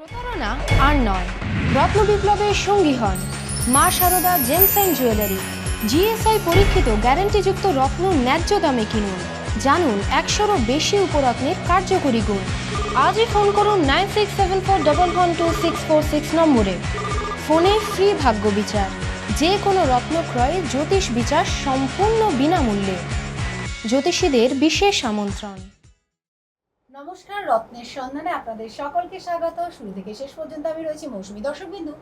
প্রতারণা আর নয়। রত্ন বিপ্লবের সঙ্গী হন Maa Sarada gems and jewellery. GSI পরীক্ষিত গ্যারান্টিযুক্ত রত্ন ন্যায্য দামে কিনুন। জানুন একশোরও বেশি উপরত্নের কার্যকরী গুণ। আজই ফোন করুন nine six seven four double two six four six নম্বরে। ফোনে ফ্রি ভাগ্য বিচার। যে কোনো রত্ন ক্রয়ে জ্যোতিষ বিচার সম্পূর্ণ বিনামূল্যে। জ্যোতিষীদের বিশেষ আমন্ত্রণ। নমস্কার, রত্নের সন্ধানে আপনাদের সকলকে স্বাগত। শুরু থেকে শেষ পর্যন্ত আমি রয়েছি মৌসুমী দর্শক বিন্দু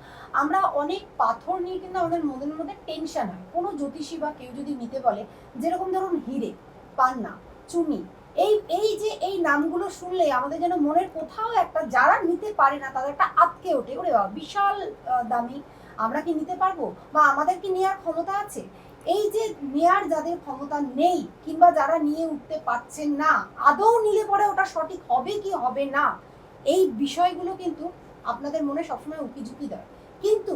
আমরা অনেক পাথর নিয়ে কিন্তু আমাদের মনের মধ্যে টেনশন হয়। কোনো জ্যোতিষী বা কেউ যদি নিতে বলে, যেরকম ধরুন হিরে, পান্না, চুনি, এই এই যে এই নামগুলো শুনলে আমাদের যেন মনের কোথাও একটা যারা নিতে পারে না তাদের একটা আটকে ওঠে। ওরে বাবা, বিশাল দামি। আমরা কি নিতে পারব? বা আমাদের কি নেওয়ার ক্ষমতা আছে? এই যে নেয়ার যাদের ক্ষমতা নেই কিংবা যারা নিয়ে উঠতে পারছেন না, আদৌ নিলে পরে ওটা সঠিক হবে কি হবে না, এই বিষয়গুলো কিন্তু আপনাদের মনে সবসময় উকিঝুঁকি দেয়। কিন্তু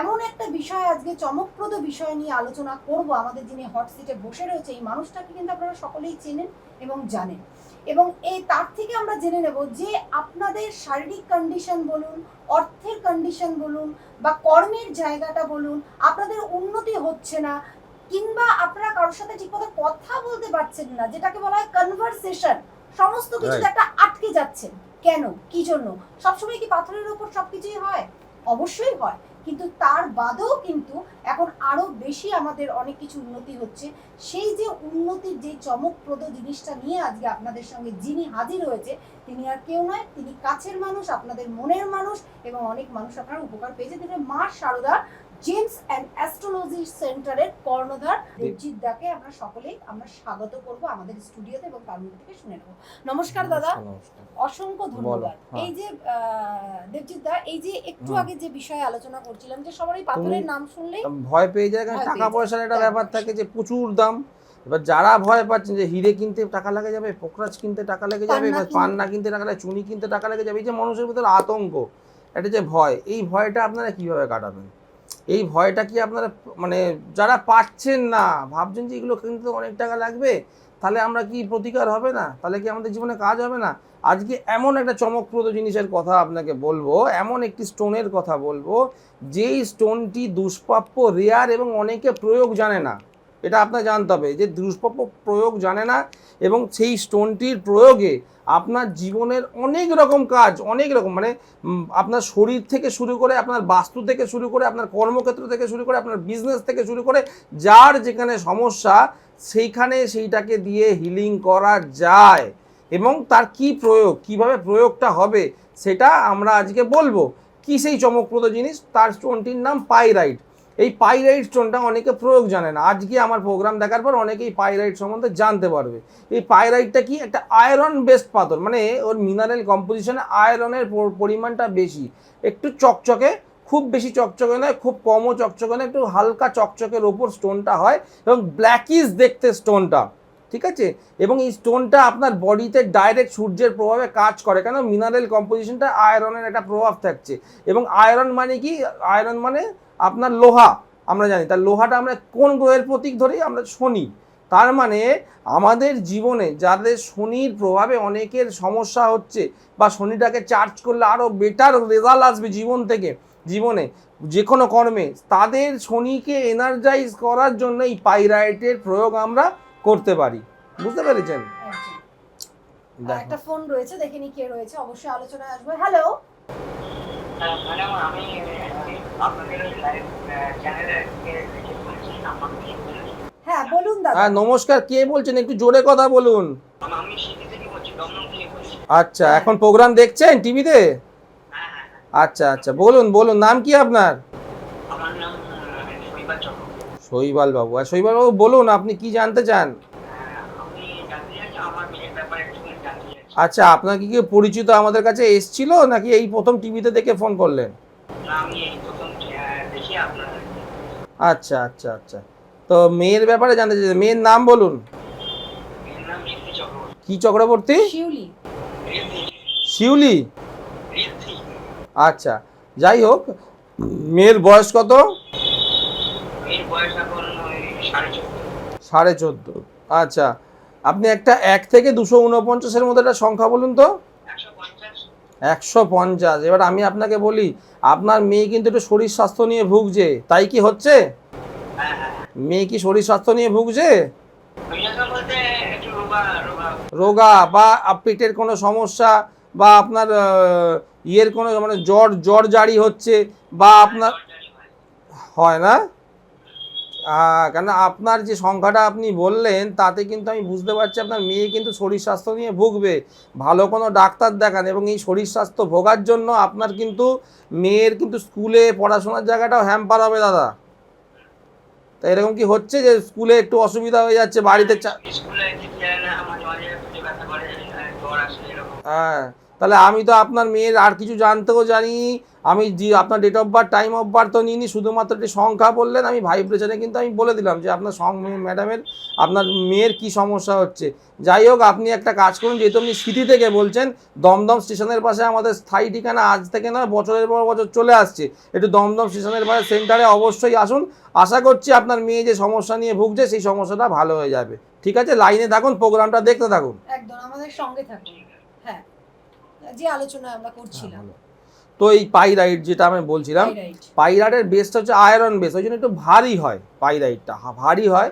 এমন একটা বিষয় আজকে চমকপ্রদ বিষয় নিয়ে আলোচনা করব আমাদের যিনি হট সিটে বসে রয়েছে, এই মানুষটাকে কিন্তু আপনারা সকলেই চেনেন এবং জানেন। এবং এই তার থেকে আমরা জেনে নেব যে আপনাদের শারীরিক কন্ডিশন বলুন, অর্থের কন্ডিশন বলুন বা কর্মের জায়গাটা বলুন, আপনাদের উন্নতি হচ্ছে না কিংবা আপনারা কারোর সাথে ঠিকমতো কথা বলতে পারছেন না যেটাকে বলা হয় কনভারসেশন সমস্ত কিছু একটা আটকে যাচ্ছেন কেন? কি জন্য? সবসময় কি পাথরের উপর সবকিছুই হয়? অবশ্যই হয় কিন্তু তার বাদেও কিন্তু এখন আরও বেশি আমাদের অনেক কিছু উন্নতি হচ্ছে। সেই যে উন্নতির যে চমকপ্রদ জিনিসটা নিয়ে আজকে আপনাদের সঙ্গে যিনি হাজির হয়েছে তিনি আর কেউ নয় তিনি কাছের মানুষ আপনাদের মনের মানুষ এবং অনেক মানুষ আপনার উপকার পেয়েছে তিনি মা সারদা জেমস অ্যান্ড অ্যাস্ট্রোলজি সেন্টারের কর্ণধার দেবজিৎ দাকে আমরা সকলেই আমরা স্বাগত করব আমাদের স্টুডিওতে এবং তার মুখ থেকে শুনে নেব। নমস্কার দাদা। অসংখ্য ধন্যবাদ। হ্যাঁ। এই যে দেবজিৎ দা এই যে একটু আগে যে বিষয়ে আলোচনা করছিলাম যে সবারই পাথরের নাম শুনলেই ভয় পেয়ে যায় কারণ টাকা পয়সার একটা ব্যাপার থাকে যে প্রচুর দাম। এবার যারা ভয় পাচ্ছেন যে হিরে কিনতে টাকা লাগে যাবে পোকরাজ কিনতে টাকা লেগে যাবে পান্না কিনতে- পান্না কিনতে টাকা লাগে চুনি কিনতে টাকা লেগে যাবে এই যে মানুষের ভিতরে আতঙ্ক একটা যে ভয় এই ভয়টা আপনারা কীভাবে কাটাবেন? এই ভয়টা কি আপনারা মানে যারা পাচ্ছেন না, ভাবছেন যে এগুলো কিনতে অনেক টাকা লাগবে, তাহলে আমরা কি প্রতিকার হবে না? তাহলে কি আমাদের জীবনে কাজ হবে না? আজকে এমন একটা চমকপ্রদ জিনিসের কথা আপনাকে বলব, এমন একটি স্টোনের কথা বলব, যেই স্টোনটি দুষ্প্রাপ্য, রেয়ার এবং অনেকে প্রয়োগ জানে না। এটা আপনার জানতে হবে যে দুষ্প্রাপ্য প্রয়োগ জানে না এবং সেই স্টোনটির প্রয়োগে আপনার জীবনের অনেক রকম কাজ, অনেক রকম মানে আপনার শরীর থেকে শুরু করে, আপনার বাস্তু থেকে শুরু করে, আপনার কর্মক্ষেত্র থেকে শুরু করে, আপনার বিজনেস থেকে শুরু করে, যার যেখানে সমস্যা, সেইখানে সেইটাকে দিয়ে হিলিং করা যায়। এবং তার কি প্রয়োগ, কীভাবে প্রয়োগটা হবে, সেটা আমরা আজকে বলব। কি সেই চমকপ্রদ জিনিস, তার স্টোনটির নাম পাইরাইট এই পাইরাইট স্টোনটা অনেকে প্রয়োগ জানে না। আজকে আমার প্রোগ্রাম দেখার পর অনেকেই পাইরাইট সম্বন্ধে জানতে পারবে। এই পাইরাইটটা কি? একটা আয়রন বেসড পাথর মানে ওর মিনারেল কম্পোজিশনে আয়রনের পরিমাণটা বেশি। একটু চকচকে, খুব বেশি চকচকে নয়, খুব কমও চকচকে নয়, একটু হালকা চকচকের ওপর স্টোনটা হয় এবং ব্ল্যাকিস দেখতে স্টোনটা ঠিক আছে? এবং এই স্টোনটা আপনার বডিতে ডাইরেক্ট সূর্যের প্রভাবে কাজ করে, কেন? মিনারেল কম্পোজিশনটা আয়রনের একটা প্রভাব থাকছে। এবং আয়রন মানে কি? আয়রন মানে আপনার লোহা আমরা জানি। তার লোহাটা আমরা কোন গ্রহের প্রতীক ধরি? আমরা শনি। তার মানে আমাদের জীবনে যাদের শনির প্রভাবে অনেকের সমস্যা হচ্ছে বা শনিটাকে চার্জ করলে আরও বেটার রেজাল্ট আসবে জীবন থেকে জীবনে যে কোনো কর্মে তাদের শনিকে এনার্জাইজ করার জন্য এই পাইরাইটের প্রয়োগ আমরা করতে পারি। বুঝতে পেরেছেন? একটা ফোন রয়েছে দেখে নি কে রয়েছে অবশ্যই আলোচনায় আসবে। হ্যালো হ্যাঁ, ম্যাডাম আমি আপনাদের লাইভ চ্যানেলে হ্যাঁ বলুন দাদা। হ্যাঁ নমস্কার কে বলছেন? একটু জোরে কথা বলুন। আমি সিটি থেকে বলছি দমদম থেকে বলছি আচ্ছা এখন প্রোগ্রাম দেখছেন টিভিতে? হ্যাঁ হ্যাঁ হ্যাঁ। আচ্ছা আচ্ছা বলুন বলুন নাম কি আপনার? আমার নাম শৈবাল বাবু। আর শৈবাল বাবু বলুন আপনি কি জানতে চান আমি জানতে চাইছি আমার মেয়ের ব্যাপারে একটু জানতে চাইছি আচ্ছা আপনার কি পরিচিত আমাদের কাছে এসছিল নাকি এই প্রথম টিভিতে দেখে ফোন করলেন? না, আমি এই প্রথম আহ, দেখি আপনার আচ্ছা আচ্ছা আচ্ছা। তো মেয়ের ব্যাপারে জানতে চাই মেয়ের নাম বলুন। মেয়ের চক্রবর্তী। কি চক্রবর্তী? শিউলি। শিউলি? আচ্ছা যাই হোক মেয়ের বয়স কত? সাড়ে চোদ্দ। আচ্ছা আপনি একটা এক থেকে দুশো উনপঞ্চাশের মধ্যে একটা সংখ্যা বলুন তো। একশো পঞ্চাশ। এবার আমি আপনাকে বলি, আপনার মেয়ে কিন্তু একটু শরীর স্বাস্থ্য নিয়ে ভুগছে, তাই কি হচ্ছে? মেয়ে কি শরীর স্বাস্থ্য নিয়ে ভুগছে? রোগা বা পেটের কোনো সমস্যা বা আপনার ইয়ের কোনো মানে জ্বর জ্বর জারি হচ্ছে বা আপনার হয়। না? কেন আপনার যে সংখ্যাটা আপনি বললেন তাতে কিন্তু আমি বুঝতে পারছি আপনার মেয়ে কিন্তু শরীর স্বাস্থ্য নিয়ে ভুগবে। ভালো কোনো ডাক্তার দেখান এবং এই শরীর স্বাস্থ্য ভোগার জন্য আপনার কিন্তু মেয়ের কিন্তু স্কুলে পড়াশোনার জায়গাটাও হ্যাম্পার হবে দাদা। তা এরকম কি হচ্ছে যে স্কুলে একটু অসুবিধা হয়ে যাচ্ছে বাড়িতে হ্যাঁ তাহলে আমি তো আপনার মেয়ের আর কিছু জানতেও জানি আমি জি আপনার date of birth time of birth তো নিইনি শুধুমাত্র একটি সংখ্যা বললেন আমি ভাইব্রেশনে কিন্তু আমি বলে দিলাম যে আপনার সং ম্যাডামের আপনার মেয়ের কি সমস্যা হচ্ছে। যাই হোক আপনি একটা কাজ করুন যেহেতু আপনি সিটি থেকে বলছেন দমদম স্টেশনের পাশে আমাদের স্থায়ী ঠিকানা আজ থেকে নয় বছরের পর বছর চলে আসছে। একটু দমদম স্টেশনের পাশে সেন্টারে অবশ্যই আসুন। আশা করছি আপনার মেয়ে যে সমস্যা নিয়ে ভুগছে সেই সমস্যাটা ভালো হয়ে যাবে। ঠিক আছে? লাইনে থাকুন প্রোগ্রামটা দেখতে থাকুন। একদম আমাদের সঙ্গে থাকুন। হ্যাঁ যে আলোচনা আমরা করছিলাম। তো এই পাইরাইট যেটা আমি বলছিলাম পাইরাইটের বেসটা হচ্ছে আয়রন বেস ওই জন্য একটু ভারী হয় পাইরাইটটা ভারী হয়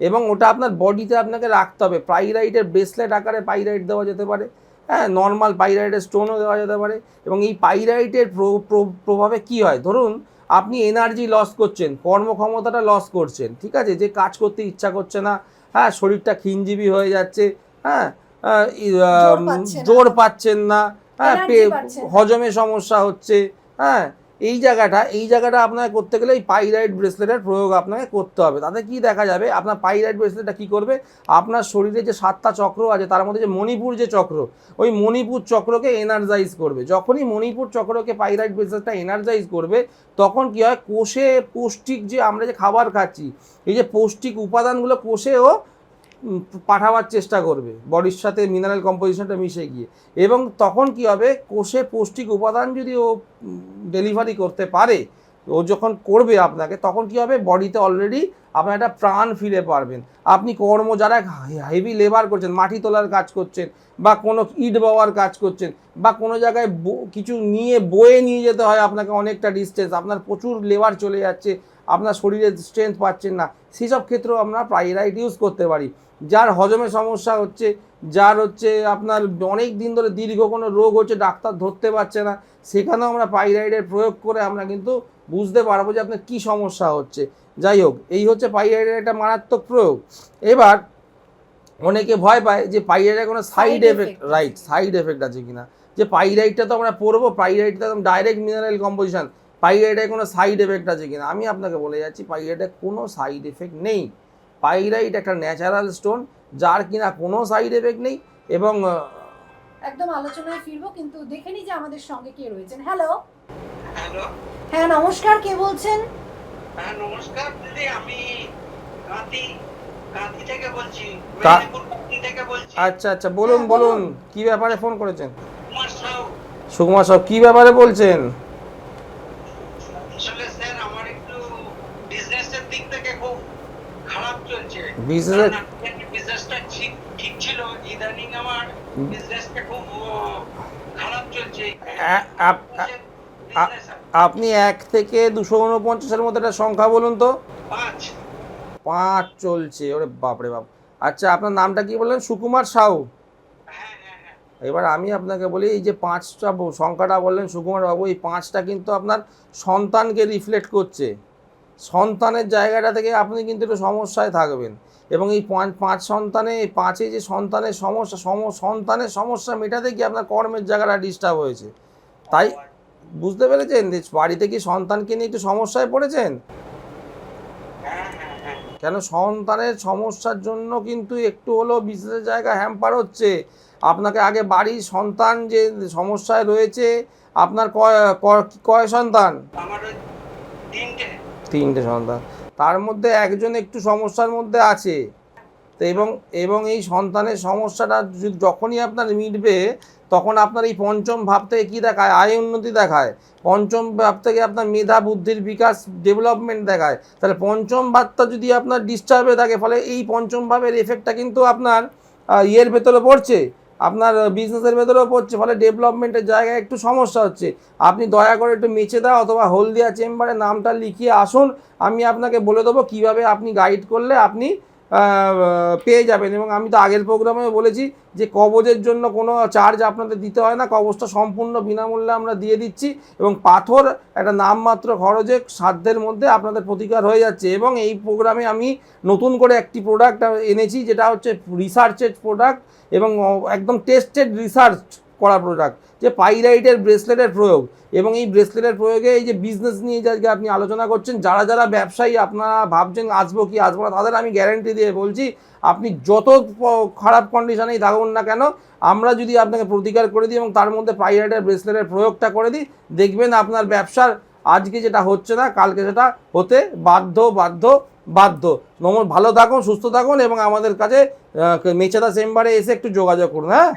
এবং ওটা আপনার বডিতে আপনাকে রাখতে হবে। পাইরাইটের ব্রেসলেট আকারে পাইরাইট দেওয়া যেতে পারে হ্যাঁ নর্মাল পাইরাইটের স্টোনও দেওয়া যেতে পারে এবং এই পাইরাইটের প্র- প্র- প্রভাবে কি হয়? ধরুন আপনি এনার্জি লস করছেন কর্মক্ষমতাটা লস করছেন ঠিক আছে? যে কাজ করতে ইচ্ছা করছে না হ্যাঁ শরীরটা খিনজিবি হয়ে যাচ্ছে হ্যাঁ। জোর পাচ্ছেন না হ্যাঁ। হজমে সমস্যা হচ্ছে হ্যাঁ এই জায়গাটা এই জায়গাটা আপনাকে করতে গেলে এই পাইরাইট ব্রেসলেটের প্রয়োগ আপনাকে করতে হবে। তাতে কি দেখা যাবে? আপনার পাইরাইট ব্রেসলেটটা কি করবে? আপনার শরীরে যে সাতটা চক্র আছে তার মধ্যে যে মণিপুর যে চক্র ওই মণিপুর চক্রকে এনার্জাইজ করবে। যখনই মণিপুর চক্রকে পাইরাইট ব্রেসলেটটা এনার্জাইজ করবে তখন কি হয়? কোষে পৌষ্টিক যে আমরা যে খাবার খাচ্ছি এই যে পৌষ্টিক উপাদানগুলো কোষেও পাঠাবার চেষ্টা করবে। বডির সাথে মিনারেল কম্পোজিশনটা মিশে গিয়ে। এবং তখন কি হবে? কোষে পৌষ্টিক উপাদান যদি ও ডেলিভারি করতে পারে, ও যখন করবে আপনাকে, তখন কি হবে? বডিতে অলরেডি আপনার একটা প্রাণ ফিরে পারবেন। আপনি কর্ম যারা হেভি লেবার করছেন, মাটি তোলার কাজ করছেন, বা কোনো ইট বাওয়ার কাজ করছেন, বা কোনো জায়গায় কিছু নিয়ে বয়ে নিয়ে যেতে হয় আপনাকে অনেকটা ডিস্টেন্স আপনার প্রচুর লেবার চলে যাচ্ছে, আপনার শরীরে স্ট্রেংথ পাচ্ছেন না, সেসব ক্ষেত্রেও আমরা প্রাইরাইট ইউজ করতে পারি। যার হজমে সমস্যা হচ্ছে যার হচ্ছে আপনার অনেক দিন ধরে দীর্ঘ কোনো রোগ হচ্ছে ডাক্তার ধরতে পারছে না সেখানেও আমরা পাইরাইডের প্রয়োগ করে আমরা কিন্তু বুঝতে পারব যে আপনার কী সমস্যা হচ্ছে। যাই হোক এই হচ্ছে পাইরাইডের একটা মারাত্মক প্রয়োগ। এবার অনেকে ভয় পায় যে পাইরাইডের কোনো side effect right side effect আছে কিনা। যে পাইরাইটটা তো আমরা পড়ব পাইরাইটটা একদম ডাইরেক্ট মিনারেল কম্পোজিশন পাইরাইডের কোনো সাইড এফেক্ট আছে কিনা। আমি আপনাকে বলে যাচ্ছি পাইরাইডের কোনো সাইড এফেক্ট নেই। পাইরাইট একটা ন্যাচারাল স্টোন যার কিনা কোনো সাইড এফেক্ট নেই এবং একদম আলোচনায় ফিরবো কিন্তু দেখে নি যে আমাদের সঙ্গে কে রয়েছেন। হ্যালো হ্যালো হ্যাঁ নমস্কার কে বলছেন? হ্যাঁ নমস্কার দিদি আমি কাঁতি কাঁতি থেকে বলছি মেদিনীপুর কাঁতি থেকে বলছি। আচ্ছা আচ্ছা বলুন হ্যাঁ, বলুন। কি ব্যাপারে ফোন করেছেন? কুমার সাউ। সুকুমার সব কি ব্যাপারে বলছেন আসলে স্যার আমার একটু বিজনেসের দিক থেকে খুব খারাপ চলছে Business- কারণ আমি বিজনেসটা ঠিক ঠিক ছিল। ইদানিং আমার বিজনেসটা খুব খারাপ চলছে। আ- আপ- আ- Business আর আপনি এক থেকে দুশো উনপঞ্চাশের মধ্যে একটা সংখ্যা বলুন তো। পাঁচ। পাঁচ চলছে ওরে বাপরে বাপ। আচ্ছা আপনার নামটা কি বললেন? সুকুমার সাউ হ্যাঁ হ্যাঁ হ্যাঁ। এবার আমি আপনাকে বলি এই যে পাঁচটা সংখ্যাটা বললেন সুকুমার বাবু এই পাঁচটা কিন্তু আপনার সন্তানকে রিফ্লেক্ট করছে। সন্তানের জায়গাটা থেকে আপনি কিন্তু একটু সমস্যায় থাকবেন। এবং এই পাঁচ পাঁচ সন্তানে, এই পাঁচে যে সন্তানের সমস্যা, সম, সন্তানের সমস্যা মেটাতে গিয়ে আপনার কর্মের জায়গাটা ডিস্টার্ব হয়েছে। তাই বুঝতে পেরেছেন যে বাড়িতে কি সন্তানকে নিয়ে একটু সমস্যায় পড়েছেন? কেন সন্তানের সমস্যার জন্য কিন্তু একটু হলেও বিশেষ জায়গা হ্যাম্পার হচ্ছে। আপনাকে আগে বাড়ির সন্তান যে সমস্যায় রয়েছে, আপনার কয় কয় সন্তান? আমার তিনটে। তিনটে সন্তান। তার মধ্যে একজন একটু সমস্যার মধ্যে আছে। তো এবং এবং এই সন্তানের সমস্যাটা যখনই আপনার মিটবে, তখন আপনার এই পঞ্চম ভাব থেকে কী দেখায়? আয় উন্নতি দেখায়। পঞ্চম ভাব থেকে আপনার মেধা, বুদ্ধির বিকাশ ডেভেলপমেন্ট দেখায়। তাহলে পঞ্চম ভাবটা যদি আপনার ডিস্টার্বে থাকে, ফলে এই পঞ্চম ভাবের এফেক্টটা কিন্তু আপনার ইয়ের ভেতরে পড়ছে। আপনার বিজনেসের ভেতরেও পড়ছে, ফলে ডেভেলপমেন্টের জায়গায় একটু সমস্যা হচ্ছে। আপনি দয়া করে একটু মেছে মেচেদা অথবা হলদিয়া চেম্বারে নামটা লিখিয়ে আসুন। আমি আপনাকে বলে দেবো কীভাবে আপনি গাইড করলে আপনি পেয়ে যাবেন। এবং আমি তো আগের প্রোগ্রামে বলেছি যে কবজের জন্য কোনো চার্জ আপনাদের দিতে হয় না। কবজটা সম্পূর্ণ বিনামূল্যে আমরা দিয়ে দিচ্ছি এবং পাথর একটা নামমাত্র খরচে সাধ্যের মধ্যে আপনাদের প্রতিকার হয়ে যাচ্ছে। এবং এই প্রোগ্রামে আমি নতুন করে একটি প্রোডাক্ট এনেছি, যেটা হচ্ছে রিসার্চের প্রোডাক্ট এবং একদম টেস্টেড রিসার্চ করা প্রোডাক্ট যে পাইরাইটের ব্রেসলেটের প্রয়োগ এবং এই ব্রেসলেটের প্রয়োগে এই যে বিজনেস নিয়ে যে আজকে আপনি আলোচনা করছেন, যারা যারা ব্যবসায়ী আপনারা ভাবছেন আসব কি আসব না, তাদের আমি গ্যারেন্টি দিয়ে বলছি, আপনি যত খারাপ কন্ডিশনেই থাকুন না কেন, আমরা যদি আপনাকে প্রতিকার করে দিই এবং তার মধ্যে পাইরাইটের ব্রেসলেটের প্রয়োগটা করে দিই, দেখবেন আপনার ব্যবসার আজকে যেটা হচ্ছে না, কালকে সেটা হতে বাধ্য বাধ্য বাধ্য। নম, ভালো থাকুন, সুস্থ থাকুন এবং আমাদের কাছে মেচেদা চেম্বারে এসে একটু যোগাযোগ করুন হ্যাঁ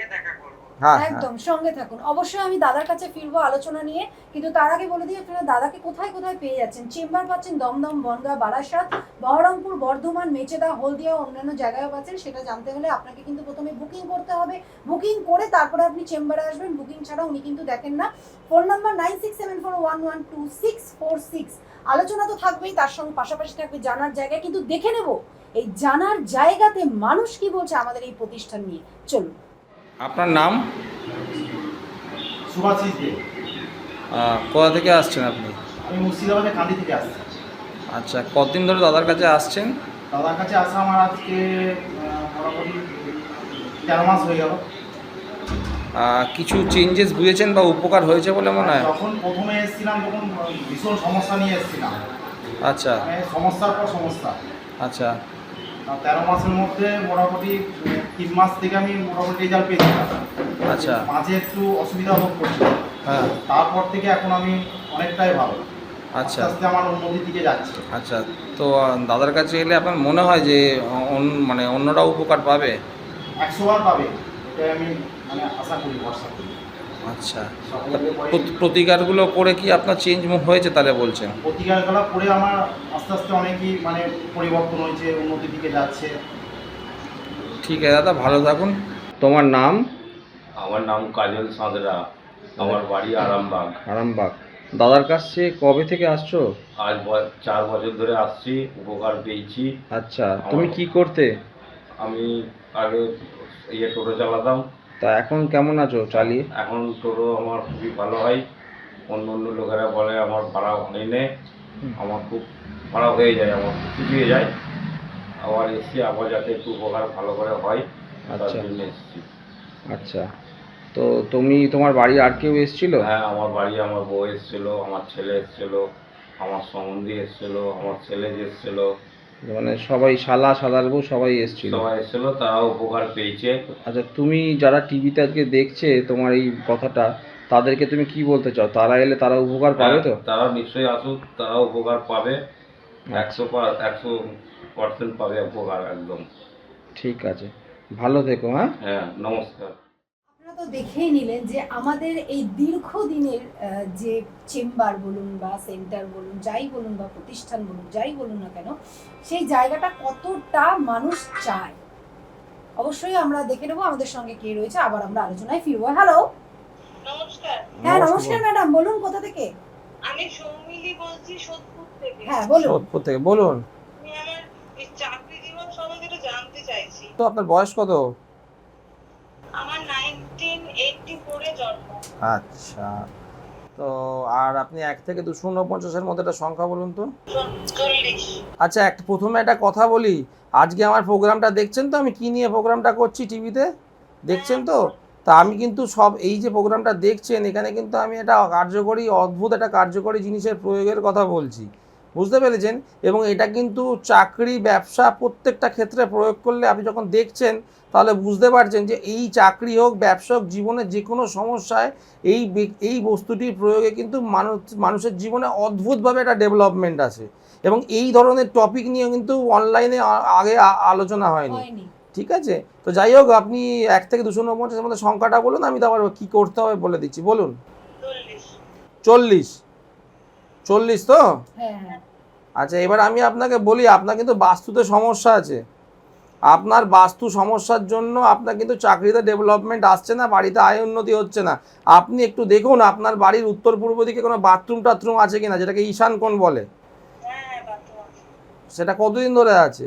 সঙ্গে দেখা করব হ্যাঁ হ্যাঁ একদম, সঙ্গে থাকুন। অবশ্যই আমি দাদার কাছে ফিরবো আলোচনা নিয়ে। কিন্তু তার আগে বলে দিই, আপনারা দাদাকে কোথায় কোথায় পেয়ে যাচ্ছেন? চেম্বার পাচ্ছেন দমদম, বনগা, বারাসাত, বহরমপুর, বর্ধমান, মেচেদা, হলদিয়া অন্যান্য জায়গায় পাচ্ছেন। সেটা জানতে হলে আপনাকে কিন্তু প্রথমে বুকিং করতে হবে। বুকিং করে তারপরে আপনি চেম্বারে আসবেন। বুকিং ছাড়া উনি কিন্তু দেখেন না। Phone number nine six seven four one one two six four six. আলোচনা তো থাকবেই, তার সঙ্গে পাশাপাশি থাকবে জানার জায়গায় কিন্তু দেখে নেব, এই জানার জায়গাতে মানুষ কি বলছে আমাদের এই প্রতিষ্ঠান নিয়ে। চলুন। আপনার নাম? সুভাষিস দে কোথা থেকে আসছেন আপনি? আমি মুর্শিদাবাদের কান্দি থেকে আসছি। আচ্ছা কতদিন ধরে দাদার কাছে আসছেন? দাদার কাছে আসা আমার আজকে মোটামুটি তেরো মাস হয়ে গেল। কিছু চেঞ্জেস বুঝেছেন বা উপকার হয়েছে বলে মনে হয়? যখন প্রথমে এসেছিলাম তখন ভীষণ সমস্যা নিয়ে এসেছিলাম। আচ্ছা। মানে সমস্যার পর সমস্যা। আচ্ছা। তেরো মাসের মধ্যে মোটামুটি তিন মাস থেকে আমি মোটামুটি রেজাল্ট পেয়েছিলাম আচ্ছা। মাঝে একটু অসুবিধা ভোগ করছিল। হ্যাঁ। তারপর থেকে এখন আমি অনেকটাই ভালো। আচ্ছা। আস্তে আমার উন্নতির দিকে যাচ্ছে। আচ্ছা তো দাদার কাছে এলে আপনার মনে হয় যে মানে অন্যরা উপকার পাবে? একশো বার পাবে এটাই আমি মানে আশা করি ভরসা করি। আচ্ছা। প্রতিকারগুলো করে কি আপনার চেঞ্জ হয়েছে তাহলে বলছেন? প্রতিকারগুলো করে আমার আস্তে আস্তে অনেকই মানে পরিবর্তন হয়েছে উন্নতির দিকে যাচ্ছে। ঠিক আছে দাদা ভালো থাকুন। তোমার নাম? আমার নাম কাজল সাঁতরা। আমার বাড়ি আরামবাগ। আরামবাগ। দাদার কাছে কবে থেকে আসছো? আজ ব- চার বছর ধরে আসছি উপকার পেয়েছি। আচ্ছা তুমি কি করতে? আমি আগে ইয়ে টোটো চালাতাম। তা এখন কেমন আছো চালিয়ে এখন টোটো আমার খুবই ভালো হয়। অন্য অন্য লোকেরা বলে আমার ভাড়া হয় নে আমার খুব ভাড়া হয়ে যায় আমার চুপিয়ে যায়। আবার এসছি আবার যাতে একটু উপকার ভালো করে হয় তার আচ্ছা। জন্য এসছি। আচ্ছা। তো তুমি তোমার বাড়ি আর কেউ এসেছিল? হ্যাঁ আমার বাড়ি আমার বউ এসেছিল আমার ছেলে এসেছিল আমার সম্বন্ধী এসেছিল আমার ছেলে এসেছিল। মানে সবাই শালা শালার বউ সবাই এসেছিল। সবাই এসেছিল তারাও উপকার পেয়েছে। আচ্ছা তুমি যারা টিভিতে আজকে দেখছে তোমার এই কথাটা তাদেরকে তুমি কি বলতে চাও? তারা এলে তারা উপকার পাবে তো? তারা নিশ্চয়ই আসুক তারাও উপকার পাবে। একশো পা- একশো পার্সেন্ট পাবে উপকার একদম। ঠিক আছে। ভালো থেকো হ্যাঁ? হ্যাঁ নমস্কার। তো দেখেই নিলেন যে আমাদের এই দীর্ঘদিনের যে চেম্বার বলুন বা সেন্টার বলুন যাই বলুন বা প্রতিষ্ঠান বলুন যাই বলুন না কেন সেই জায়গাটা কতটা মানুষ চায়? অবশ্যই আমরা দেখে নেব আমাদের সঙ্গে কে রয়েছে আবার আমরা আলোচনায় ফিরবো। হ্যালো হ্যাঁ নমস্কার। নমস্কার ম্যাডাম বলুন কোথা থেকে? আমি সৌমিলি বলছি সোদপুর থেকে। হ্যাঁ বলুন। সোদপুর থেকে বলুন। আমি আমার চাকরি জীবন সম্বন্ধে একটু জানতে চাইছি। তো আপনার বয়স কত আমার নাইনটিন এইটটি ফোরে জন্ম আচ্ছা। তো আর আপনি এক থেকে দুশো উনপঞ্চাশের মধ্যে একটা সংখ্যা বলুন তো। আচ্ছা একটা প্রথমে একটা কথা বলি। আজকে আমার প্রোগ্রামটা দেখছেন তো? আমি কি নিয়ে প্রোগ্রামটা করছি টিভিতে? দেখছেন তো? তা আমি কিন্তু সব এই যে প্রোগ্রামটা দেখছেন, এখানে কিন্তু আমি এটা কার্যকরী, অদ্ভুত একটা কার্যকরী জিনিসের প্রয়োগের কথা বলছি। বুঝতে পেরেছেন? এবং এটা কিন্তু চাকরি ব্যবসা প্রত্যেকটা ক্ষেত্রে প্রয়োগ করলে আপনি যখন দেখছেন তাহলে বুঝতে পারছেন যে এই চাকরি হোক ব্যবসা হোক জীবনে যে কোনো সমস্যায় এই এই বস্তুটির প্রয়োগে কিন্তু মানুষ মানুষের জীবনে অদ্ভুতভাবে একটা ডেভেলপমেন্ট আছে। এবং এই ধরনের টপিক নিয়ে কিন্তু অনলাইনে আগে আলোচনা হয়নি। ঠিক আছে? তো যাই হোক আপনি এক থেকে দুশো উনপঞ্চাশের মধ্যে সংখ্যাটা বলুন আমি তারপর কী করতে হবে বলে দিচ্ছি। বলুন। চল্লিশ। চল্লিশ তো? হ্যাঁ। আচ্ছা এবার আমি আপনাকে বলি আপনার কিন্তু বাস্তুতে সমস্যা আছে। আপনার বাস্তু সমস্যার জন্য আপনার কিন্তু চাকরিতে ডেভেলপমেন্ট আসছে না বাড়িতে আয় উন্নতি হচ্ছে না। আপনি একটু দেখুন আপনার বাড়ির উত্তর পূর্ব দিকে কোনো বাথরুম টাথরুম আছে কিনা যেটাকে ঈশান কোণ বলে? সেটা কতদিন ধরে আছে?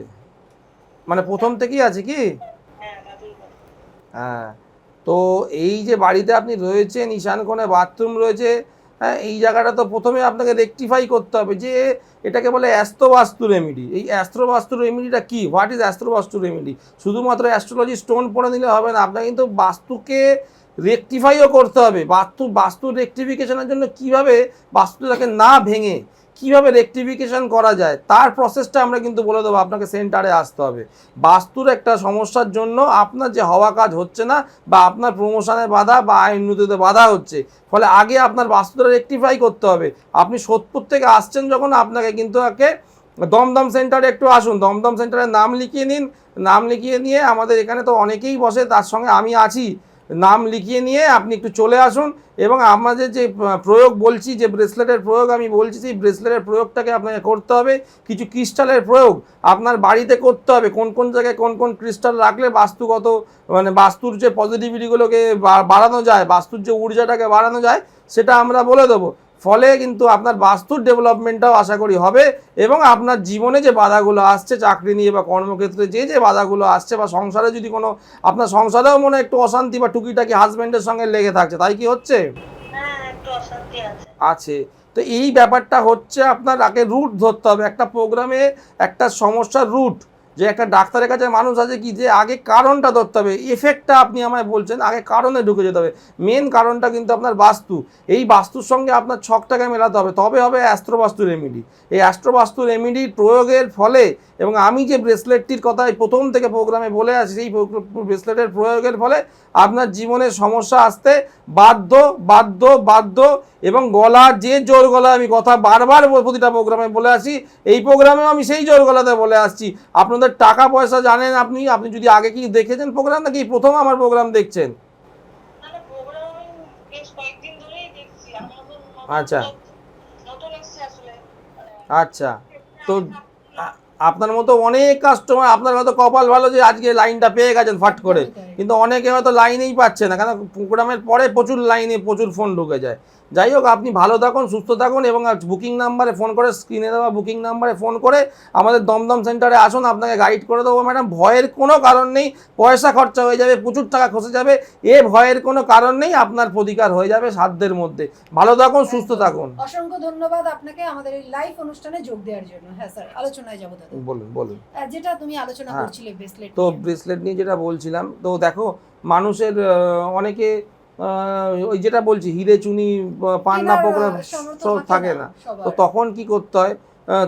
মানে প্রথম থেকেই আছে কি? হ্যাঁ হ্যাঁ তো এই যে বাড়িতে আপনি রয়েছেন ঈশান কোণে বাথরুম রয়েছে হ্যাঁ এই জায়গাটা তো প্রথমে আপনাকে রেকটিফাই করতে হবে যে এটাকে বলে অ্যাস্ত্রবাস্তু রেমিডি এই অ্যাস্ত্রবাস্তু রেমিডিটা কী? হোয়াট ইজ অ্যাস্ত্রবাস্তু রেমিডি শুধুমাত্র অ্যাস্ট্রোলজি স্টোন পড়ে নিলে হবে না, আপনাকে কিন্তু বাস্তুকে রেকটিফাইও করতে হবে। বাস্তু বাস্তু রেকটিফিকেশনের জন্য কীভাবে বাস্তুটাকে না ভেঙে কীভাবে রেকটিফিকেশন করা যায়, তার প্রসেসটা আমরা কিন্তু বলে দেবো, আপনাকে সেন্টারে আসতে হবে। বাস্তুর একটা সমস্যার জন্য আপনার যে হওয়া কাজ হচ্ছে না, বা আপনার প্রমোশনে বাধা, বা আয় উন্নতিতে বাধা হচ্ছে, ফলে আগে আপনার বাস্তুটা রেকটিফাই করতে হবে। আপনি সোদপুর থেকে আসছেন যখন, আপনাকে কিন্তু আগে দমদম সেন্টারে একটু আসুন। দমদম সেন্টারে নাম লিখিয়ে নিন, নাম লিখিয়ে নিয়ে আমাদের এখানে তো অনেকেই বসে, তার সঙ্গে আমি আছি। নাম লিখিয়ে নিয়ে আপনি একটু চলে আসুন এবং আমাদের যে প্রয়োগ বলছি, যে ব্রেসলেটের প্রয়োগ আমি বলছি, সেই ব্রেসলেটের প্রয়োগটাকে আপনাকে করতে হবে। কিছু ক্রিস্টালের প্রয়োগ আপনার বাড়িতে করতে হবে। কোন কোন জায়গায় কোন কোন ক্রিস্টাল রাখলে বাস্তুগত মানে বাস্তুর যে পজিটিভিটিগুলোকে বাড়ানো যায়, বাস্তুর যে ঊর্জাটাকে বাড়ানো যায়, সেটা আমরা বলে দেবো। ফলে কিন্তু আপনার বাস্তুর ডেভেলপমেন্টটাও আশা করি হবে এবং আপনার জীবনে যে বাধাগুলো আসছে চাকরি নিয়ে বা কর্মক্ষেত্রে যে যে বাধাগুলো আসছে বা সংসারে যদি কোনো আপনার সংসারেও মনে একটু অশান্তি বা টুকিটাকি হাজব্যান্ডের সঙ্গে লেগে থাকছে তাই কি হচ্ছে? হ্যাঁ আছে। তো এই ব্যাপারটা হচ্ছে আপনার আগে রুট ধরতে হবে একটা প্রোগ্রামে একটা সমস্যার রুট যে একটা ডাক্তারের কাছে মানুষ আছে কি, যে আগে কারণটা ধরতে হবে। এফেক্টটা আপনি আমায় বলছেন, আগে কারণে ঢুকে যেতে হবে। মেন কারণটা কিন্তু আপনার বাস্তু। এই বাস্তুর সঙ্গে আপনার ছকটাকে মেলাতে হবে। তবে হবে অ্যাস্ট্রোবাস্তু রেমিডি এই অ্যাস্ট্রোবাস্তু রেমেডির প্রয়োগের ফলে এবং আমি যে ব্রেসলেটটির কথা এই প্রথম থেকে প্রোগ্রামে বলে আছি সেই ব্রেসলেটের প্রয়োগের ফলে আপনার জীবনে সমস্যা আসতে বাধ্য বাধ্য বাধ্য এবং গলা যে জোর গলা আমি কথা বারবার প্রতিটা প্রোগ্রামে বলে আসি এই প্রোগ্রামেও আমি সেই জোর গলাতে বলে আসছি। আপনাদের টাকা পয়সা জানেন আপনি? আপনি যদি আগে কি দেখেছেন প্রোগ্রাম নাকি প্রথম আমার প্রোগ্রাম দেখছেন? মানে প্রোগ্রাম আমি বেশ কয়েকদিন ধরেই দেখছি। আমার তো নতুন আচ্ছা। নতুন এসছে আসলে। মানে আচ্ছা। তো আপনার মতো অনেক কাস্টমার আপনার হয়তো কপাল ভালো যে আজকে লাইনটা পেয়ে গেছেন ফাট করে। কিন্তু অনেকে হয়তো লাইনেই পাচ্ছে না। কেন? প্রোগ্রামের পরে প্রচুর লাইনে প্রচুর ফোন ঢুকে যায়। যাই হোক আপনি ভালো থাকুন সুস্থ থাকুন এবং বুকিং নাম্বারে ফোন করে স্ক্রিনে দেওয়া বুকিং নাম্বারে ফোন করে আমাদের দমদম সেন্টারে আসুন আপনাকে গাইড করে দেবো। ম্যাডাম ভয়ের কোনো কারণ নেই পয়সা খরচা হয়ে যাবে প্রচুর টাকা খসে যাবে এ ভয়ের কোনো কারণ নেই আপনার প্রতিকার হয়ে যাবে সাধ্যের মধ্যে। ভালো থাকুন সুস্থ থাকুন। অসংখ্য ধন্যবাদ আপনাকে আমাদের এই লাইভ অনুষ্ঠানে যোগ দেওয়ার জন্য। হ্যাঁ স্যার আলোচনায় যাব দাদা বলুন বলুন। যেটা তুমি আলোচনা হ্যাঁ। করছিলে ব্রেসলেট তো ব্রেসলেট নিয়ে যেটা বলছিলাম তো দেখো মানুষের অনেকে ওই যেটা বলছি হিরে চুনি পান্না পোকরা সব থাকে না। তো তখন কি করতে হয়?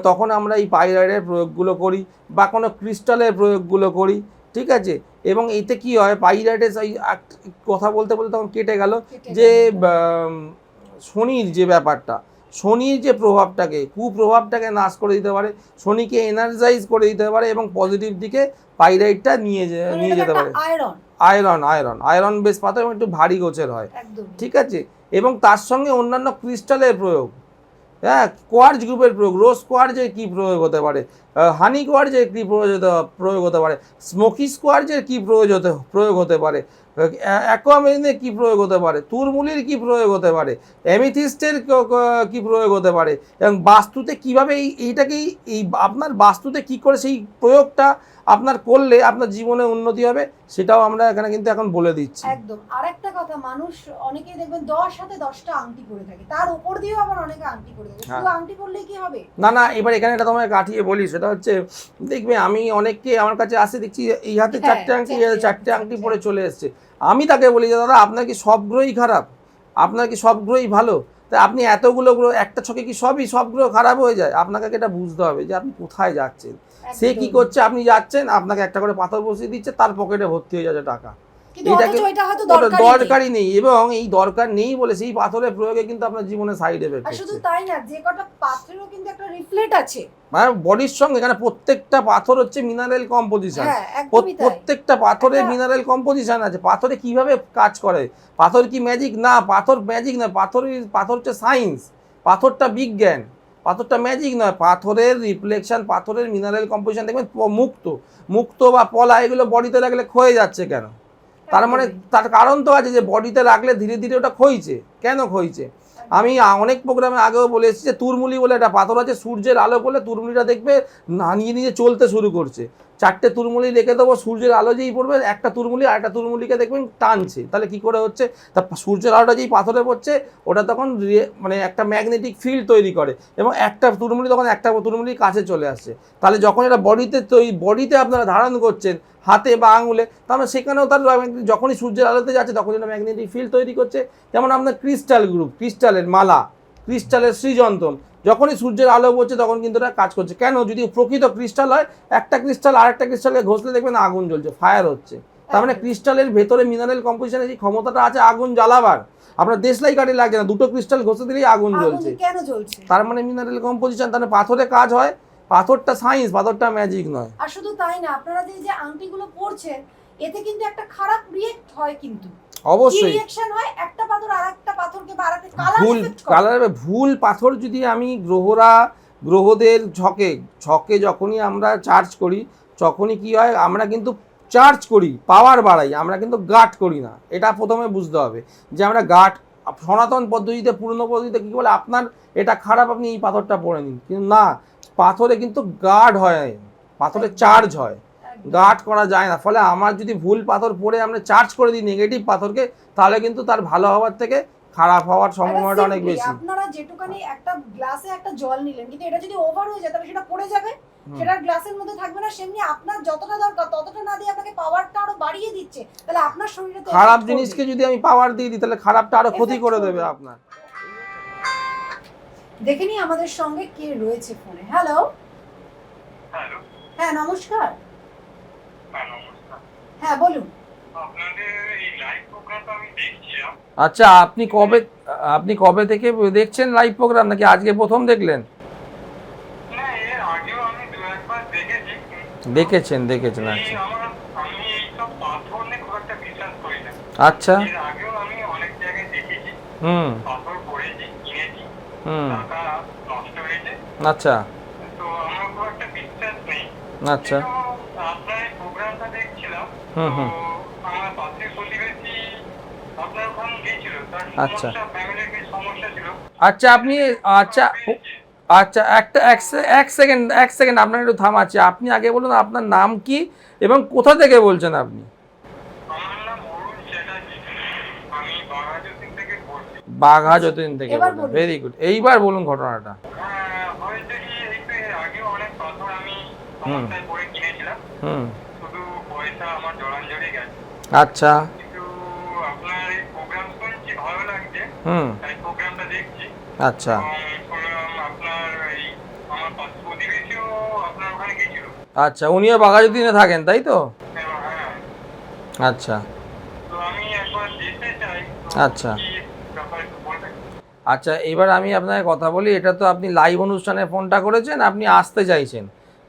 তখন আমরা এই পাইরাইডের প্রয়োগগুলো করি বা কোনো ক্রিস্টালের প্রয়োগগুলো করি ঠিক আছে? এবং এতে কি হয়? পাইরাইডের এই এক- কথা বলতে বলতে তখন কেটে গেল যে শনির যে ব্যাপারটা শনির যে প্রভাবটাকে কুপ্রভাবটাকে নাশ করে দিতে পারে শনিকে এনার্জাইজ করে দিতে পারে এবং পজিটিভ দিকে পাইরাইডটা নিয়ে যে- মানে নিয়ে যেতে পারে। Iron iron iron. আয়রন বেশ পাতা এবং একটু ভারী গোছের হয়। ঠিক আছে? এবং তার সঙ্গে অন্যান্য ক্রিস্টালের প্রয়োগ। হ্যাঁ কোয়ার্জ গ্রুপের প্রয়োগ। রোজ কোয়ার্জের কী প্রয়োগ হতে পারে? হানি কোয়ার্জের কী প্রয়োগ হতে- প্রয়োগ হতে পারে? স্মোকি স্কোয়ার্জের কী প্রয়োগ হতে প্রয়োগ হতে পারে? অ্যাকোয়ামেরিনের কী প্রয়োগ হতে পারে? তুরমুলির কী প্রয়োগ হতে পারে? অ্যামিথিস্টের কী প্রয়োগ হতে পারে? এবং বাস্তুতে কীভাবে এই এইটাকেই এই আপনার বাস্তুতে কী করে সেই প্রয়োগটা আপনার করলে আপনার জীবনে উন্নতি হবে সেটাও আমরা এখানে কিন্তু এখন বলে দিচ্ছি। একদম। আরেকটা কথা মানুষ অনেকেই দেখবেন দশ হাতে দশটা আংটি করে থাকে তার উপর দিয়েও আবার অনেকে আংটি করে থাকে শুধু আংটি করলেই কি হবে? না না এবার এখানে এটা তোমায় কাটিয়ে বলি সেটা হচ্ছে দেখবে আমি অনেককে আমার কাছে আসে দেখছি এই হাতে হ্যাঁ, চারটে আংটি এই হাতে চারটে আংটি পরে চলে এসছে। আমি তাকে বলি যে দাদা আপনার কি সব গ্রহই খারাপ? আপনার কি সব গ্রহই ভালো? তা আপনি এতগুলো গ্রহ একটা ছকে কি সবই সব গ্রহ খারাপ হয়ে যায়? আপনাকে এটা বুঝতে হবে যে আপনি কোথায় যাচ্ছেন। সে কি করছে? আপনি যাচ্ছেন আপনাকে একটা করে পাথর বসিয়ে দিচ্ছে তার পকেটে ভর্তি হয়ে যাচ্ছে টাকা। দরকারই নেই। এবং এই দরকার নেই বলে সেই পাথরের প্রয়োগে কিন্তু আপনার জীবনে সাইড এফেক্ট শুধু তাই না যে কটা পাত্রেরও কিন্তু একটা রিফ্লেট আছে। মানে বডির সঙ্গে এখানে প্রত্যেকটা পাথর হচ্ছে মিনারেল কম্পোজিশন হ্যাঁ একদমই তাই। প্রত্যেকটা পাথরে মিনারেল কম্পোজিশন আছে। পাথরে কীভাবে কাজ করে? পাথর কি ম্যাজিক না পাথর ম্যাজিক না পাথর পাথর হচ্ছে সায়েন্স পাথরটা বিজ্ঞান। পাথরটা ম্যাজিক নয় পাথরের রিফ্লেকশন পাথরের মিনারেল কম্পোজিশন দেখবেন মুক্ত। মুক্ত বা পলা এগুলো বডিতে রাখলে ক্ষয়ে যাচ্ছে কেন? তার মানে তার কারণ তো আছে যে বডিতে রাখলে ধীরে ধীরে ওটা ক্ষয়ছে। কেন ক্ষয়ছে? আমি অনেক প্রোগ্রামে আগেও বলে এসেছি যে তুরমুলি বলে একটা পাথর আছে সূর্যের আলো বলে তুরমুলিটা দেখবে না নিয়ে চলতে শুরু করছে। চারটে তুরমুলি রেখে দেবো, সূর্যের আলো যেই পড়বে, একটা তুরমুলি আর একটা তুরমুলিকে দেখবেন টানছে। তাহলে কি করে হচ্ছে? তা সূর্যের আলোটা যেই পাথরে পড়ছে, ওটা তখন মানে একটা ম্যাগনেটিক ফিল্ড তৈরি করে এবং একটা তুরমুলি তখন একটা তুরমুলির কাছে চলে আসছে তাহলে যখন এটা বডিতে তৈরি বডিতে আপনারা ধারণ করছেন, হাতে বা আঙুলে, তাহলে সেখানেও তার যখনই সূর্যের আলোতে যাচ্ছে, তখন এটা ম্যাগনেটিক ফিল্ড তৈরি করছে। যেমন আপনার ক্রিস্টাল গ্রুপ ক্রিস্টালের মালা ক্রিস্টালের সৃজন্তন যখনই সূর্যের আলো পড়ছে তখন কিন্তু এটা কাজ করছে। কেন? যদি প্রকৃত ক্রিস্টাল হয় একটা ক্রিস্টাল আর একটা ক্রিস্টালকে ঘষলে দেখবেন আগুন জ্বলছে ফায়ার হচ্ছে। তার মানে ক্রিস্টালের ভেতরে মিনারেল কম্পোজিশনের যে ক্ষমতাটা আছে আগুন জ্বালাবার। আপনার দেশলাই কাঠে লাগছে না দুটো ক্রিস্টাল ঘষে দিলেই আগুন জ্বলছে। কেন জ্বলছে? তার মানে মিনারেল কম্পোজিশন তাহলে পাথরে কাজ হয়। পাথরটা সায়েন্স পাথরটা ম্যাজিক নয়। আর শুধু তাই না আপনারা যে যে আংটিগুলো পরছেন এতে কিন্তু একটা খারাপ রিয়েক্ট হয় কিন্তু। অবশ্যই। হয় একটা পাথর আরেকটা পাথরকে ভুল কালার ভুল পাথর যদি আমি গ্রহরা গ্রহদের ঝকে ঝকে যখনই আমরা চার্জ করি তখনই কি হয় আমরা কিন্তু চার্জ করি পাওয়ার বাড়াই আমরা কিন্তু গাট করি না। এটা প্রথমে বুঝতে হবে যে আমরা গাট সনাতন পদ্ধতিতে পুরনো পদ্ধতিতে কী বলে আপনার এটা খারাপ আপনি এই পাথরটা পরে নিন। কিন্তু না পাথরে কিন্তু গার্ড হয় পাথরে চার্জ হয়। গার্ড করা যায় না। ফলে আমার যদি ভুল পাথর পরে আমরা চার্জ করে দিই নেগেটিভ পাথরকে তাহলে কিন্তু তার ভালো হওয়ার থেকে খারাপ হওয়ার সম্ভাবনাটা অনেক বেশি। আপনারা যেটুকানি একটা গ্লাসে একটা জল নিলেন কিন্তু এটা যদি ওভার হয়ে যায় তাহলে সেটা পড়ে যাবে। সেটা গ্লাসের মধ্যে থাকবে না সেমনি আপনার যতটা দরকার ততটা না দিয়ে আপনাকে পাওয়ারটা আরও বাড়িয়ে দিচ্ছে তাহলে আপনার শরীরে তো খারাপ জিনিসকে যদি আমি পাওয়ার দিয়ে দিই তাহলে খারাপটা আরও ক্ষতি করে দেবে আপনার। দেখে নিই আমাদের সঙ্গে কে রয়েছে ফোনে হ্যালো হ্যালো হ্যাঁ নমস্কার। হ্যাঁ বলুন। আচ্ছা আপনি কবে আপনি কবে থেকে দেখছেন লাইভ প্রোগ্রাম নাকি আজকে প্রথম দেখলেন? দেখেছেন দেখেছেন আচ্ছা। আচ্ছা। এর আগেও আমি অনেক জায়গায় দেখেছি হুম। হুম। আচ্ছা। তো আমার খুব একটা বিশ্বাস নেই আচ্ছা। আচ্ছা। আচ্ছা আপনি আচ্ছা আচ্ছা একটা এক সে- এক সেকেন্ড এক সেকেন্ড আপনার একটু থামাচ্ছি আপনি আগে বলুন আপনার নাম কি এবং কোথা থেকে বলছেন আপনি? আমার নাম অরুণ চ্যাটার্জি আমি বাঘাযতীন থেকে বাঘা যতীন থেকে বলুন। ভেরি গুড এইবার বলুন ঘটনাটা। হ্যাঁ, হয়েছে কি এই তো এর আগেও অনেক পাথর আমি সমস্যায় পড়ে কিনেছিলাম হুম শুধু পয়সা আমার জড়াঞ্জলি গেছে আচ্ছা। আপনার এই প্রোগ্রাম শুনছি ভালো লাগছে। হুম। তাই প্রোগ্রামটা দেখছি। আচ্ছা। আপনার এই আমার প্রতিবেশীও আপনার ওখানে গেছিল। আচ্ছা উনিও বাঘা থাকেন তাই তো? হ্যাঁ আচ্ছা। তো আমি একবার যেতে চাই আচ্ছা। বলবেন? আচ্ছা এবার আমি আপনাকে কথা বলি এটা তো আপনি লাইভ অনুষ্ঠানে ফোনটা করেছেন আপনি আসতে চাইছেন।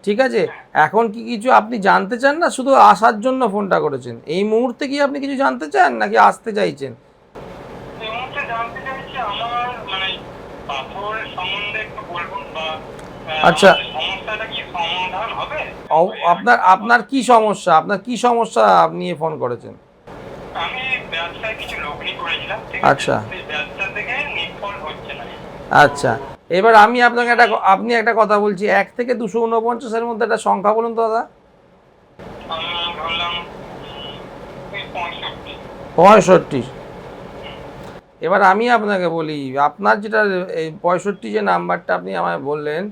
ঠিক আছে? এখন কি কিছু আপনি জানতে চান না? শুধু আসার জন্য ফোনটা করেছেন। এই মুহূর্তে কি আপনি কিছু জানতে চান নাকি আসতে চাইছেন? মানে আচ্ছা। আপনার আপনার কি সমস্যা? আপনার কি সমস্যা আপনি ফোন করেছেন? আচ্ছা। আচ্ছা। এবার আমি আপনাকে একটা আপনি একটা কথা বলছি, এক থেকে দুশো উনপঞ্চাশের মধ্যে একটা সংখ্যা বলুন তো দাদা। পঁয়ষট্টি। এবার আমি আপনাকে বলি, আপনার যেটা এই পঁয়ষট্টি যে নাম্বারটা আপনি আমায় বললেন,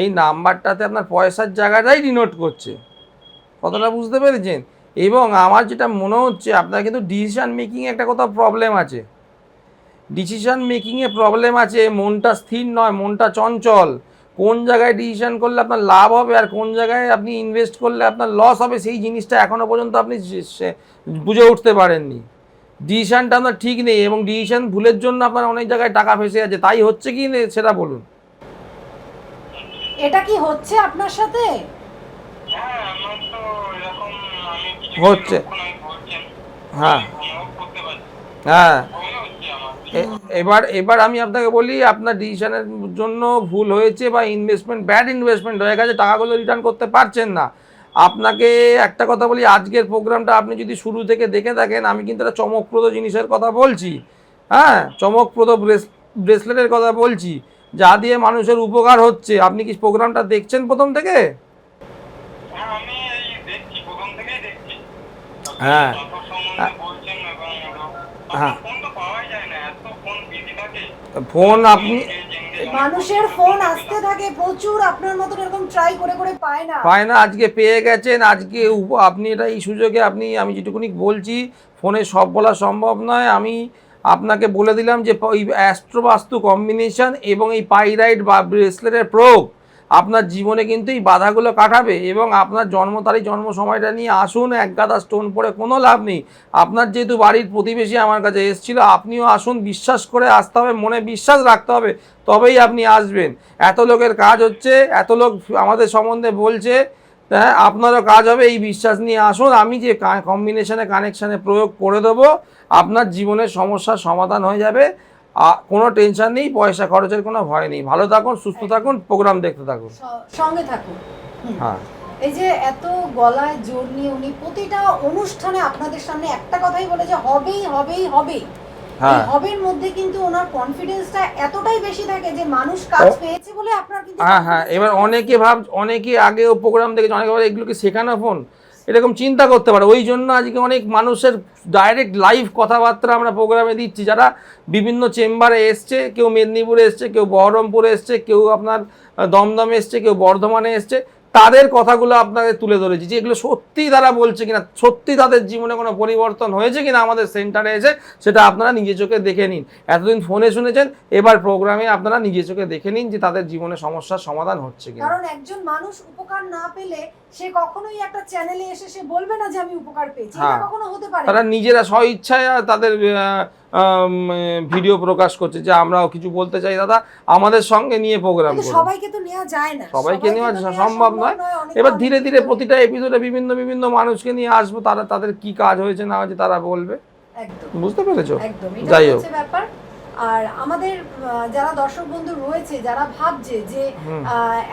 এই নাম্বারটাতে আপনার পয়সার জায়গাটাই ডিনোট করছে। কতটা বুঝতে পেরেছেন? এবং আমার যেটা মনে হচ্ছে, আপনার কিন্তু ডিসিশান মেকিংয়ে একটা কোথাও প্রবলেম আছে। ডিসিশান মেকিংয়ে প্রবলেম আছে মনটা স্থির নয় মনটা চঞ্চল। কোন জায়গায় ডিসিশন করলে আপনার লাভ হবে আর কোন জায়গায় আপনি ইনভেস্ট করলে আপনার লস হবে সেই জিনিসটা এখনও পর্যন্ত আপনি বুঝে উঠতে পারেননি। ডিসিশনটা আপনার ঠিক নেই এবং ডিসিশন ভুলের জন্য আপনার অনেক জায়গায় টাকা ফেসে আছে। তাই হচ্ছে কি না সেটা বলুন। এটা কি হচ্ছে আপনার সাথে? হ্যাঁ আমার তো এরকম আমি কিছু হচ্ছে। হ্যাঁ। হ্যাঁ মনে হচ্ছে আমার এ- এবার এবার আমি আপনাকে বলি আপনার ডিসিশনের জন্য ভুল হয়েছে বা ইনভেস্টমেন্ট ব্যাড ইনভেস্টমেন্ট হয়ে গেছে টাকাগুলো রিটার্ন করতে পারছেন না। আপনাকে একটা কথা বলি আজকের প্রোগ্রামটা আপনি যদি শুরু থেকে দেখে থাকেন আমি কিন্তু একটা চমকপ্রদ জিনিসের কথা বলছি। হ্যাঁ চমকপ্রদ ব্রেসলেটের কথা বলছি। যা দিয়ে মানুষের উপকার হচ্ছে। আপনি কি প্রোগ্রামটা দেখছেন প্রথম থেকে? হ্যাঁ হ্যাঁ। তারপর সম্বন্ধে বলছেন এবং হ্যাঁ। আপনার ফোন তো পাওয়াই যায় না এত ফোন বিজি থাকে ফোন আপনি মানুষের ফোন আসতে থাকে প্রচুর আপনার মতো এরকম ট্রাই করে করে পায় না। পায় না আজকে পেয়ে গেছেন আজকে আপনি এটা এই সুযোগে আপনি আমি যেটুকুনি বলছি ফোনে সব বলা সম্ভব নয়। আমি আপনাকে বলে দিলাম যে এই অ্যাস্ট্রোবাস্তু কম্বিনেশন এবং এই পাইরাইট বা ব্রেসলেটের প্রয়োগ আপনার জীবনে কিন্তু এই বাধাগুলো কাটাবে এবং আপনার জন্ম তারিখ, জন্ম সময়টা নিয়ে আসুন, এক গাদা স্টোন পরে কোনো লাভ নেই। আপনার যেহেতু বাড়ির প্রতিবেশী আমার কাছে এসেছিল, আপনিও আসুন, বিশ্বাস করে আসতে হবে, মনে বিশ্বাস রাখতে হবে, তবেই আপনি আসবেন। এত লোকের কাজ হচ্ছে, এত লোক আমাদের সম্বন্ধে বলছে হ্যাঁ আপনারও কাজ হবে, এই বিশ্বাস নিয়ে আসুন, আমি যে কম্বিনেশনে কানেকশানে প্রয়োগ করে দেবো, আপনার জীবনের সমস্যার সমাধান হয়ে যাবে। কোনো টেনশন নেই পয়সা খরচের কোনো ভয় নেই। ভালো থাকুন সুস্থ থাকুন প্রোগ্রাম দেখতে থাকুন। সঙ্গে থাকুন। হ্যাঁ। এই যে এত গলায় জোর নিয়ে উনি প্রতিটা অনুষ্ঠানে আপনাদের সামনে একটা কথাই বলে যে হবেই হবেই হবেই। হ্যাঁ। হবের মধ্যে কিন্তু ওনার কনফিডেন্সটা এতটাই বেশি থাকে যে মানুষ কাজ পেয়েছে বলে আপনার কিন্তু হ্যাঁ হ্যাঁ। এবার অনেকে ভাব অনেকে আগেও প্রোগ্রাম দেখেছে অনেকে এগুলোকে শেখানো ফোন এরকম চিন্তা করতে পারে। ওই জন্য আজকে অনেক মানুষের ডাইরেক্ট লাইভ কথাবার্তা আমরা প্রোগ্রামে দিচ্ছি। যারা বিভিন্ন চেম্বারে এসছে, কেউ মেদিনীপুরে এসছে, কেউ বহরমপুরে এসছে, কেউ আপনার দমদমে এসছে, কেউ বর্ধমানে এসছে, তাদের কথাগুলো আপনাকে তুলে ধরেছি। যে এগুলো সত্যি তারা বলছে কিনা, সত্যি তাদের জীবনে কোনো পরিবর্তন হয়েছে কিনা আমাদের সেন্টারে এসে, সেটা আপনারা নিজে চোখে দেখে নিন। এতদিন ফোনে শুনেছেন, এবার প্রোগ্রামে আপনারা নিজে চোখে দেখে নিন যে তাদের জীবনে সমস্যার সমাধান হচ্ছে কিনা। কারণ একজন মানুষ উপকার না পেলে সে কখনোই একটা চ্যানেলে এসে সে বলবে না যে আমি উপকার পেয়েছি এটা হ্যাঁ। কখনো হতে পারে তারা নিজেরা স্ব ইচ্ছায় তাদের ভিডিও প্রকাশ করছে যে আমরাও কিছু বলতে চাই। দাদা আমাদের সঙ্গে নিয়ে প্রোগ্রাম করুন। সবাইকে তো নেওয়া যায় না। সবাইকে নেওয়া সম্ভব নয়। এবার ধীরে ধীরে প্রতিটা এপিসোডে বিভিন্ন বিভিন্ন মানুষকে নিয়ে আসব। তারা তাদের কি কাজ হয়েছে না হয়েছে তারা বলবে। একদম। বুঝতে পেরেছ? একদম। যাই হোক। আর আমাদের যারা দর্শক বন্ধু রয়েছে যারা ভাবছে যে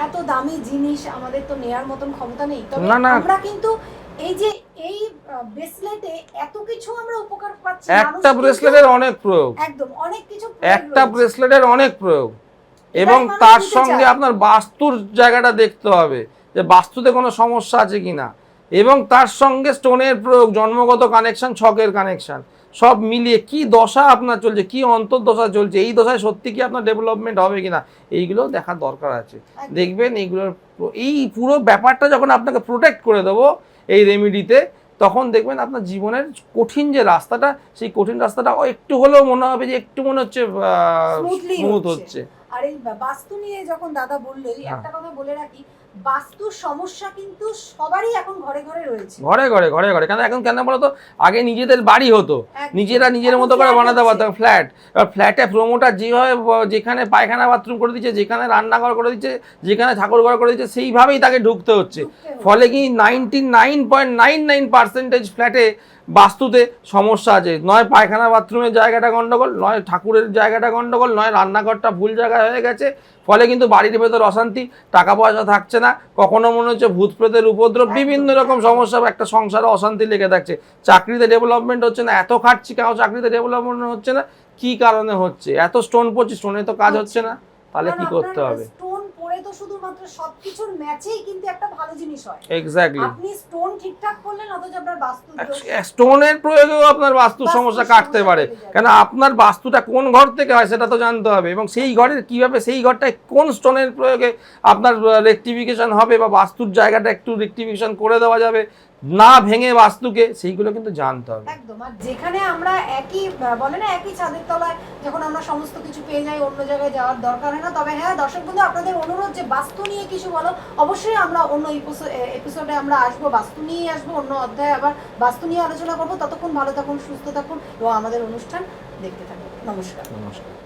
এত দামি জিনিস আমাদের তো নেয়ার মতন ক্ষমতা নেই তবে। আমরা কিন্তু এই যে এই ব্রেসলেটে এত কিছু আমরা উপকার পাচ্ছি একটা ব্রেসলেটের অনেক প্রয়োগ। একদম অনেক কিছু একটা ব্রেসলেটের অনেক প্রয়োগ। এবং তার সঙ্গে আপনার বাস্তুর জায়গাটা দেখতে হবে যে বাস্তুতে কোনো সমস্যা আছে কিনা। এবং তার সঙ্গে স্টোনের প্রয়োগ জন্মগত কানেকশন ছকের কানেকশন সব মিলিয়ে কি দশা আপনার চলছে কি অন্তর্দশা চলছে এই দশায় সত্যি কি আপনার ডেভেলপমেন্ট হবে কিনা এইগুলো দেখার দরকার আছে দেখবেন এইগুলোর এই পুরো ব্যাপারটা যখন আপনাকে প্রোটেক্ট করে দেবো এই রেমিডিতে তখন দেখবেন আপনার জীবনের কঠিন যে রাস্তাটা সেই কঠিন রাস্তাটা একটু হলেও মনে হবে যে একটু মনে হচ্ছে স্মুথ হচ্ছে। আর এই বাস্তু নিয়ে যখন দাদা বলল হ্যাঁ। একটা কথা বলে রাখি বাস্তুর সমস্যা কিন্তু সবারই এখন ঘরে ঘরে রয়েছে। ঘরে ঘরে ঘরে ঘরে। কেন এখন কেন বলতো? আগে নিজেদের বাড়ি হতো। নিজেরা নিজের মতো করে বানাতে। পারতাম ফ্ল্যাট এবার ফ্ল্যাটে প্রোমোটার যেভাবে যেখানে পায়খানা বাথরুম করে দিচ্ছে যেখানে রান্নাঘর করে দিচ্ছে যেখানে ঠাকুর ঘর করে দিচ্ছে সেইভাবেই তাকে ঢুকতে হচ্ছে। ফলে কি ninety nine point nine nine percentage ফ্ল্যাটে বাস্তুতে সমস্যা আছে। নয় পায়খানা বাথরুমের জায়গাটা গণ্ডগোল নয় ঠাকুরের জায়গাটা গন্ডগোল নয় রান্নাঘরটা ভুল জায়গায় হয়ে গেছে ফলে কিন্তু বাড়ির ভেতর অশান্তি টাকা পয়সা থাকছে না কখনো মনে হচ্ছে ভূত প্রেতের উপদ্রব বিভিন্ন রকম সমস্যা একটা সংসারে অশান্তি লেগে থাকছে। চাকরিতে ডেভেলপমেন্ট হচ্ছে না এত খাটছি কেন? চাকরিতে ডেভেলপমেন্ট হচ্ছে না কি কারণে হচ্ছে? এত স্টোন পড়ছে স্টোনে তো কাজ হচ্ছে না তাহলে কি করতে হবে? পরে তো শুধুমাত্র সবকিছুর ম্যাচেই কিন্তু একটা ভালো জিনিস হয়। এক্স্যাক্টলি আপনি স্টোন ঠিকঠাক করলেন অথচ আপনার বাস্তু স্টোনের প্রয়োগেও আপনার বাস্তুর বাস্তুর সমস্যা কাটতে পারে। কেন আপনার বাস্তুটা কোন ঘর থেকে হয় সেটা তো জানতে হবে। এবং সেই ঘরের কীভাবে সেই ঘরটায় কোন স্টোনের প্রয়োগে আপনার রেক্টিফিকেশন হবে বা বাস্তুর জায়গাটা একটু রেক্টিফিকেশন করে দেওয়া যাবে না ভেঙে বাস্তুকে সেইগুলো কিন্তু জানতে হবে। একদম আর যেখানে আমরা একই বলে না একই ছাদের তলায় যখন আমরা সমস্ত কিছু পেয়ে যাই অন্য জায়গায় যাওয়ার দরকার হয় না তবে হ্যাঁ দর্শক বন্ধু আপনাদের অনুরোধ যে বাস্তু নিয়ে কিছু বলো অবশ্যই আমরা অন্য এপিসোডে আমরা আসব বাস্তু নিয়ে আসব অন্য অধ্যায়ে আবার বাস্তু নিয়ে আলোচনা করব। ততক্ষণ ভালো থাকুন সুস্থ থাকুন এবং আমাদের অনুষ্ঠান দেখতে থাকুন। নমস্কার। নমস্কার।